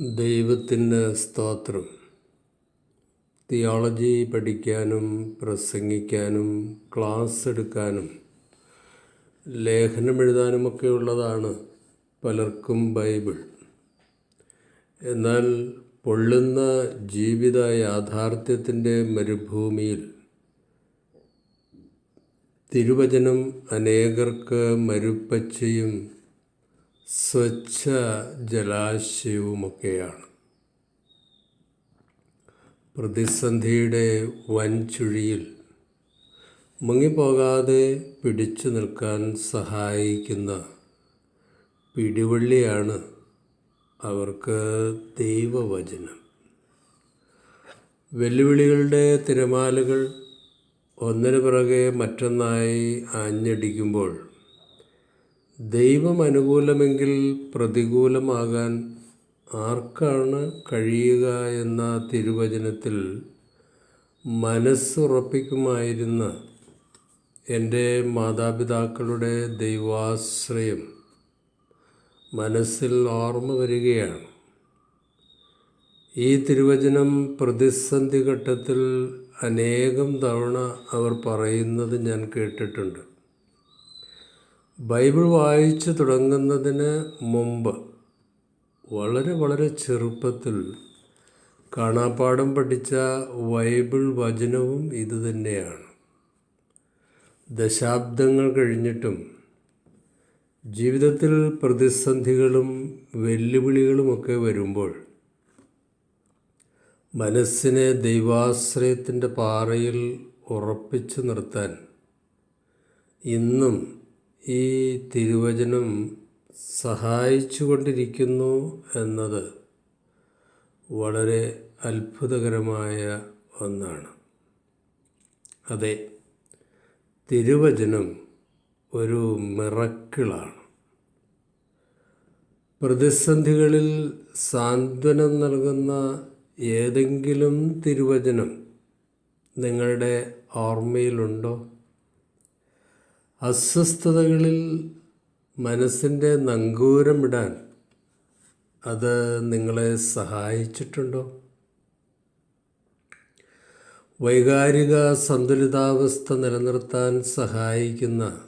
ദൈവത്തിന് സ്തോത്രം. തിയോളജി പഠിക്കാനും പ്രസംഗിക്കാനും ക്ലാസ് എടുക്കാനും ലേഖനം എഴുതാനുമൊക്കെ ഉള്ളതാണ് പലർക്കും ബൈബിൾ. എന്നാൽ പൊള്ളുന്ന ജീവിത യാഥാർത്ഥ്യത്തിന്റെ മരുഭൂമിയിൽ തിരുവചനം അനേകർക്ക് മരുപ്പച്ചയും സ്വച്ഛ ജലാശയവുമൊക്കെയാണ് പ്രതിസന്ധിയുടെ വൻചുഴിയിൽ മുങ്ങിപ്പോകാതെ പിടിച്ചു നിൽക്കാൻ സഹായിക്കുന്ന പിടിവള്ളിയാണ് അവർക്ക് ദൈവവചനം. വെല്ലുവിളികളുടെ തിരമാലകൾ ഒന്നിനു പിറകെ മറ്റൊന്നായി ആഞ്ഞടിക്കുമ്പോൾ ദൈവം അനുകൂലമെങ്കിൽ പ്രതികൂലമാകാൻ ആർക്കാണ് കഴിയുക എന്ന തിരുവചനത്തിൽ മനസ്സുറപ്പിക്കുമായിരുന്ന എന്റെ മാതാപിതാക്കളുടെ ദൈവാശ്രയം മനസ്സിൽ ഓർമ്മ വരികയാണ്. ഈ തിരുവചനം പ്രതിസന്ധി ഘട്ടത്തിൽ അനേകം തവണ അവർ പറയുന്നത് ഞാൻ കേട്ടിട്ടുണ്ട്. ബൈബിൾ വായിച്ചു തുടങ്ങുന്നതിന് മുമ്പ് വളരെ വളരെ ചെറുപ്പത്തിൽ കാണാപ്പാടം പഠിച്ച ബൈബിൾ വചനവും ഇതുതന്നെയാണ് ദശാബ്ദങ്ങൾ കഴിഞ്ഞിട്ടും ജീവിതത്തിൽ പ്രതിസന്ധികളും വെല്ലുവിളികളുമൊക്കെ വരുമ്പോൾ മനസ്സിനെ ദൈവാശ്രയത്തിന്റെ പാറയിൽ ഉറപ്പിച്ചു നിർത്താൻ ഇന്നും ഈ തിരുവചനം സഹായിച്ചു കൊണ്ടിരിക്കുന്നു എന്നത് വളരെ അത്ഭുതകരമായ ഒന്നാണ്. അതെ തിരുവചനം ഒരു മിറക്കിളാണ്. പ്രതിസന്ധികളിൽ സാന്ത്വനം നൽകുന്ന ഏതെങ്കിലും തിരുവചനം നിങ്ങളുടെ ഓർമ്മയിലുണ്ടോ? അസ്വസ്ഥതകളിൽ മനസ്സിന്റെ നങ്കൂരമിടാൻ അത് നിങ്ങളെ സഹായിച്ചിട്ടുണ്ടോ? വൈകാരിക സന്തുലിതാവസ്ഥ നിലനിർത്താൻ സഹായിക്കുന്ന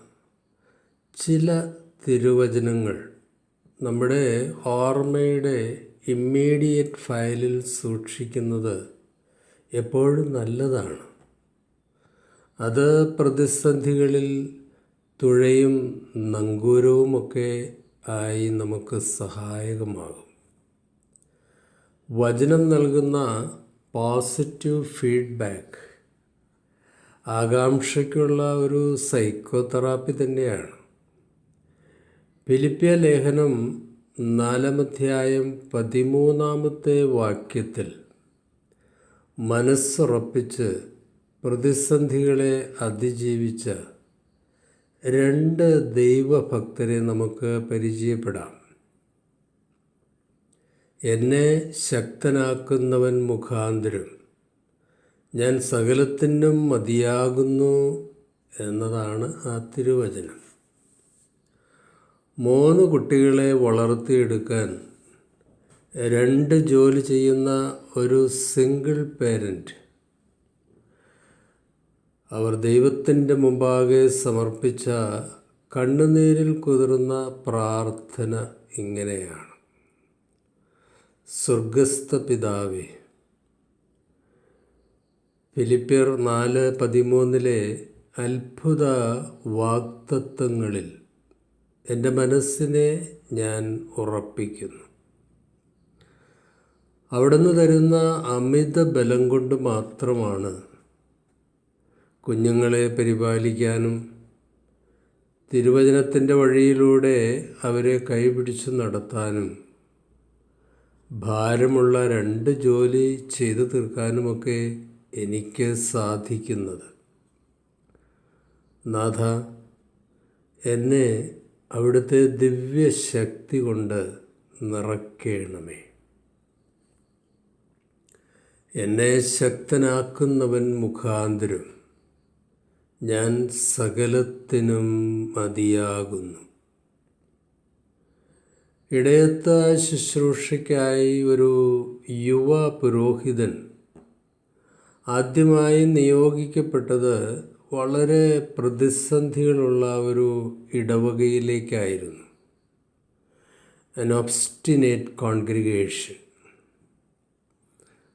ചില തിരുവചനങ്ങൾ നമ്മുടെ ഓർമ്മയുടെ ഇമ്മീഡിയറ്റ് ഫയലിൽ സൂക്ഷിക്കുന്നത് എപ്പോഴും നല്ലതാണ്. അത് പ്രതിസന്ധികളിൽ തുഴയും നങ്കൂരവുമൊക്കെ ആയി നമുക്ക് സഹായകമാകും. വചനം നൽകുന്ന പോസിറ്റീവ് ഫീഡ്ബാക്ക് ആകാംക്ഷയ്ക്കുള്ള ഒരു സൈക്കോതെറാപ്പി തന്നെയാണ്. ഫിലിപ്പിയ ലേഖനം നാലാമധ്യായം പതിമൂന്നാമത്തെ വാക്യത്തിൽ മനസ്സുറപ്പിച്ച് പ്രതിസന്ധികളെ അതിജീവിച്ച രണ്ട് ദൈവഭക്തരെ നമുക്ക് പരിചയപ്പെടാം. എന്നെ ശക്തനാക്കുന്നവൻ മുഖാന്തരം. ഞാൻ സകലത്തിനും മതിയാകുന്നു എന്നതാണ് ആ തിരുവചനം. മൂന്ന് കുട്ടികളെ വളർത്തിയെടുക്കാൻ രണ്ട് ജോലി ചെയ്യുന്ന ഒരു സിംഗിൾ പേരന്റ് അവർ ദൈവത്തിന്റെ മുമ്പാകെ സമർപ്പിച്ച കണ്ണുനീരിൽ കുതിർന്ന പ്രാർത്ഥന ഇങ്ങനെയാണ്. സ്വർഗസ്ഥ പിതാവേ ഫിലിപ്പിയർ നാല് പതിമൂന്നിലെ അത്ഭുത വാക്തത്വങ്ങളിൽ എന്റെ മനസ്സിനെ ഞാൻ ഉറപ്പിക്കുന്നു. അവിടുന്ന് തരുന്ന അമിത ബലം കൊണ്ട് മാത്രമാണ് കുഞ്ഞുങ്ങളെ പരിപാലിക്കാനും തിരുവചനത്തിന്റെ വഴിയിലൂടെ അവരെ കൈപിടിച്ചു നടത്താനും ഭാരമുള്ള രണ്ട് ജോലി ചെയ്തു തീർക്കാനുമൊക്കെ എനിക്ക് സാധിക്കുന്നത്. നാഥ എന്നെ അവിടുത്തെ ദിവ്യശക്തി കൊണ്ട് നിറക്കേണമേ. എന്നെ ശക്തനാക്കുന്നവൻ മുഖാന്തരം. ഞാൻ സകലത്തിനും മതിയാകുന്നു. ഇടയത്ത ശുശ്രൂഷയ്ക്കായി ഒരു യുവ പുരോഹിതൻ ആദ്യമായി നിയോഗിക്കപ്പെട്ടത് വളരെ പ്രതിസന്ധികളുള്ള ഒരു ഇടവകയിലേക്കായിരുന്നു. അൻ ഒബ്സ്റ്റിനേറ്റ് കോൺഗ്രിഗേഷൻ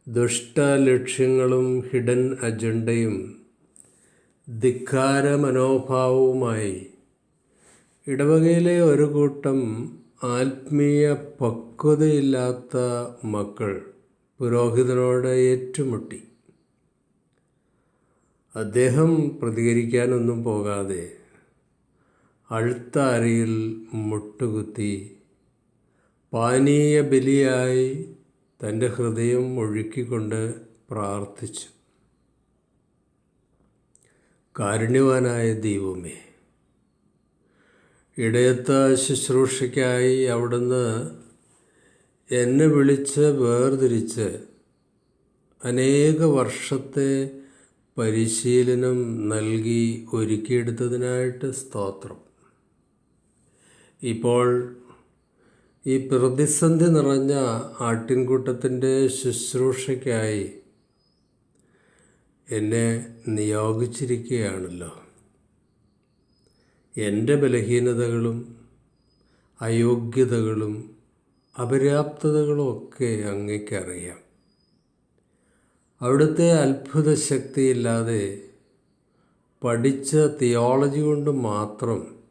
ദുഷ്ടലക്ഷ്യങ്ങളും ഹിഡൻ അജണ്ടയും ധിക്കാര മനോഭാവവുമായി ഇടവകയിലെ ഒരു കൂട്ടം ആത്മീയ പക്വതയില്ലാത്ത മക്കൾ പുരോഹിതനോട് ഏറ്റുമുട്ടി. അദ്ദേഹം പ്രതികരിക്കാനൊന്നും പോകാതെ അഴുത്ത അരയിൽ മുട്ടുകുത്തി പാനീയ ബലിയായി തന്റെ ഹൃദയം ഒഴുക്കിക്കൊണ്ട് പ്രാർത്ഥിച്ചു. കാരുണ്യവാനായ ദൈവമേ ഇടയത്ത ശുശ്രൂഷയ്ക്കായി അവിടുന്ന് എന്നെ വിളിച്ച് വേർതിരിച്ച് അനേക വർഷത്തെ പരിശീലനം നൽകി ഒരുക്കിയെടുത്തതിനായിട്ട് സ്തോത്രം. ഇപ്പോൾ ഈ പ്രതിസന്ധി നിറഞ്ഞ ആട്ടിൻകൂട്ടത്തിന്റെ ശുശ്രൂഷയ്ക്കായി എന്നെ നിയോഗിച്ചിരിക്കുകയാണല്ലോ. എന്റെ ബലഹീനതകളും അയോഗ്യതകളും അപര്യാപ്തതകളും ഒക്കെ അങ്ങേക്കറിയാം അവിടുത്തെ അത്ഭുത ശക്തിയില്ലാതെ പഠിച്ച തിയോളജി കൊണ്ട് മാത്രം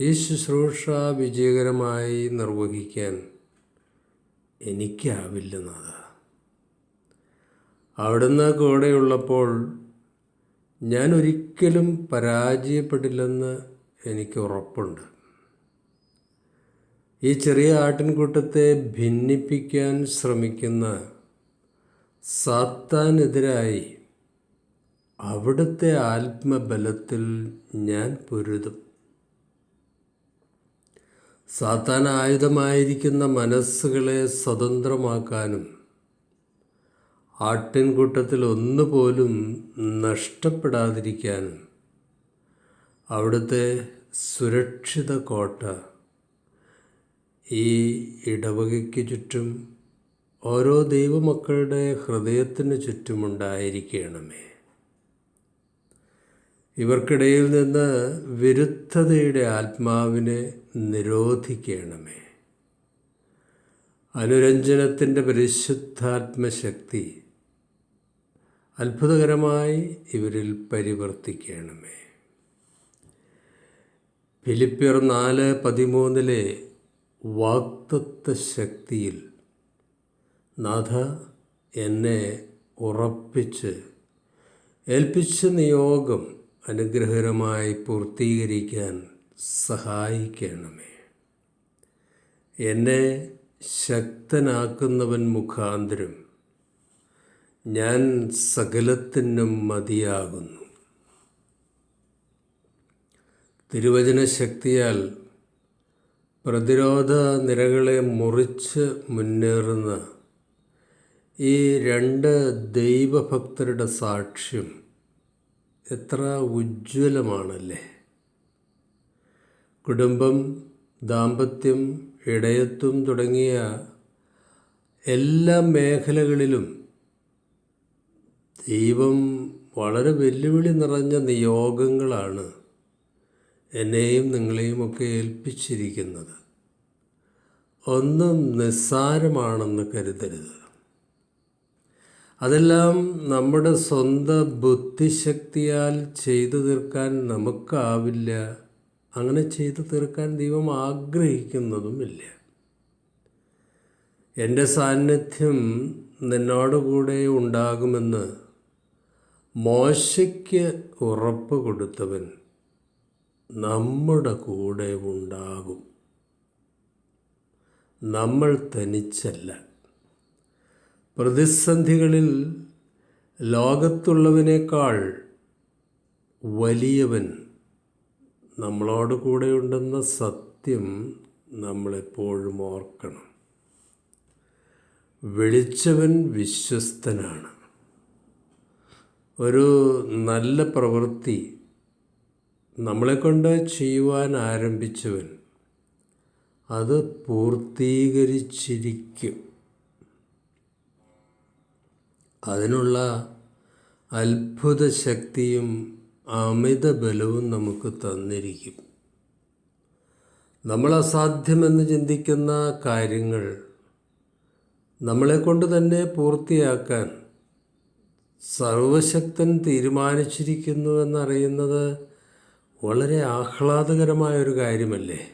ഈ ശുശ്രൂഷ വിജയകരമായി നിർവഹിക്കാൻ എനിക്കാവില്ലെന്നത് അവിടുന്ന് കൂടെയുള്ളപ്പോൾ ഞാൻ ഒരിക്കലും പരാജയപ്പെടില്ലെന്ന് എനിക്ക് ഉറപ്പുണ്ട്. ഈ ചെറിയ ആട്ടിൻകൂട്ടത്തെ ഭിന്നിപ്പിക്കാൻ ശ്രമിക്കുന്ന സാത്താനെതിരായി അവിടുത്തെ ആത്മബലത്തിൽ ഞാൻ പൊരുതും. സാത്താൻ ആയുധമായിരിക്കുന്ന മനസ്സുകളെ സ്വതന്ത്രമാക്കാനും ആട്ടിൻകൂട്ടത്തിൽ ഒന്നുപോലും നഷ്ടപ്പെടാതിരിക്കാനും അവിടുത്തെ സുരക്ഷിത കോട്ട ഈ ഇടവകയ്ക്ക് ചുറ്റും ഓരോ ദൈവമക്കളുടെ ഹൃദയത്തിന് ചുറ്റുമുണ്ടായിരിക്കണമേ. ഇവർക്കിടയിൽ നിന്ന് വിരുദ്ധതയുടെ ആത്മാവിനെ നിരോധിക്കണമേ. അനുരഞ്ജനത്തിന്റെ പരിശുദ്ധാത്മശക്തി അത്ഭുതകരമായി ഇവരിൽ പരിവർത്തിക്കണമേ. ഫിലിപ്പിയർ നാല് പതിമൂന്നിലെ വാക്തത്വ ശക്തിയിൽ നാഥ എന്നെ ഉറപ്പിച്ച് ഏൽപ്പിച്ച നിയോഗം അനുഗ്രഹകരമായി പൂർത്തീകരിക്കാൻ സഹായിക്കണമേ. എന്നെ ശക്തനാക്കുന്നവൻ മുഖാന്തരം ഞാൻ സകലത്തിനും മതിയാകുന്നു. തിരുവചന ശക്തിയാൽ പ്രതിരോധ നിരകളെ മുറിച്ച് മുന്നേറുന്ന ഈ രണ്ട് ദൈവഭക്തരുടെ സാക്ഷ്യം എത്ര ഉജ്ജ്വലമാണല്ലേ? കുടുംബം ദാമ്പത്യം ഇടയത്വം തുടങ്ങിയ എല്ലാ മേഖലകളിലും ദൈവം വളരെ വെല്ലുവിളി നിറഞ്ഞ നിയോഗങ്ങളാണ് എന്നെയും നിങ്ങളെയും ഒക്കെ ഏൽപ്പിച്ചിരിക്കുന്നത്. ഒന്നും നിസ്സാരമാണെന്ന് കരുതരുത്. അതെല്ലാം നമ്മുടെ സ്വന്തം ബുദ്ധിശക്തിയാൽ ചെയ്തു തീർക്കാൻ നമുക്കാവില്ല. അങ്ങനെ ചെയ്തു തീർക്കാൻ ദൈവം ആഗ്രഹിക്കുന്നതുമില്ല. എന്റെ സാന്നിധ്യം നിന്നോടുകൂടെ ഉണ്ടാകുമെന്ന് മോശയ്ക്ക് ഉറപ്പ് കൊടുത്തവൻ നമ്മുടെ കൂടെ ഉണ്ടാകും. നമ്മൾ തനിച്ചല്ല. പ്രതിസന്ധികളിൽ ലോകത്തുള്ളവനേക്കാൾ വലിയവൻ നമ്മളോട് കൂടെയുണ്ടെന്ന സത്യം നമ്മളെപ്പോഴും ഓർക്കണം. വിളിച്ചവൻ വിശ്വസ്തനാണ്. ഒരു നല്ല പ്രവൃത്തി നമ്മളെക്കൊണ്ട് ചെയ്യുവാൻ ആരംഭിച്ചവൻ അത് പൂർത്തീകരിച്ചിരിക്കും. അതിനുള്ള അത്ഭുത ശക്തിയും അമിത ബലവും നമുക്ക് തന്നിരിക്കും. നമ്മൾ അസാധ്യമെന്ന് ചിന്തിക്കുന്ന കാര്യങ്ങൾ നമ്മളെ കൊണ്ട് തന്നെ പൂർത്തിയാക്കാൻ സർവശക്തൻ തീരുമാനിച്ചിരിക്കുന്നു എന്നറിയുന്നത് വളരെ ആഹ്ലാദകരമായ ഒരു കാര്യമല്ലേ?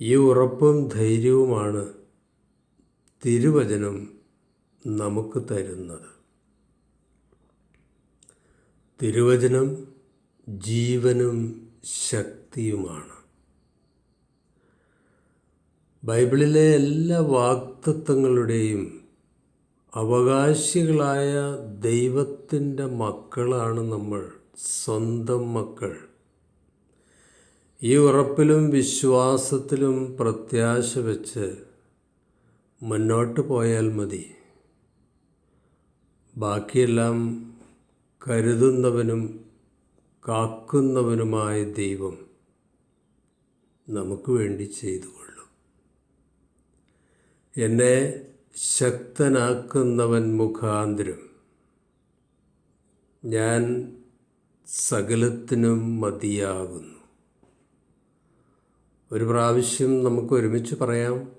ഈ ഉറപ്പും ധൈര്യവുമാണ് തിരുവചനം നമുക്ക് തരുന്നത്. തിരുവചനം ജീവനും ശക്തിയുമാണ്. ബൈബിളിലെ എല്ലാ വാക്തത്വങ്ങളുടെയും അവകാശികളായ ദൈവത്തിന്റെ മക്കളാണ് നമ്മൾ സ്വന്തം മക്കൾ. ഈ ഉറപ്പിലും വിശ്വാസത്തിലും പ്രത്യാശ വെച്ച് മുന്നോട്ട് പോയാൽ മതി. ബാക്കിയെല്ലാം കരുതുന്നവനും കാക്കുന്നവനുമായ ദൈവം നമുക്ക് വേണ്ടി ചെയ്തു കൊള്ളും എന്നെ ശക്തനാക്കുന്നവൻ മുഖാന്തരം. ഞാൻ സകലത്തിനും മതിയാകുന്നു. ഒരു പ്രാവശ്യം നമുക്ക് ഒരുമിച്ച് പറയാം.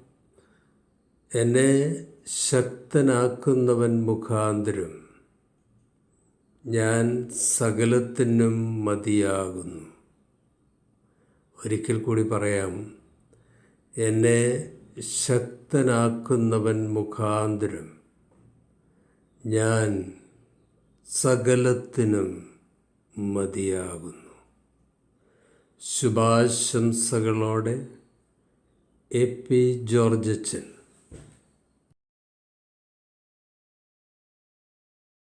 എന്നെ ശക്തനാക്കുന്നവൻ മുഖാന്തരം ഞാൻ സകലത്തിനും മതിയാകുന്നു. ഒരിക്കൽ കൂടി പറയാം. എന്നെ ശക്തനാക്കുന്നവൻ മുഖാന്തരം. ഞാൻ സകലത്തിനും മതിയാകുന്നു. ശുഭാശംസകളോടെ എ പി ജോർജച്ചൻ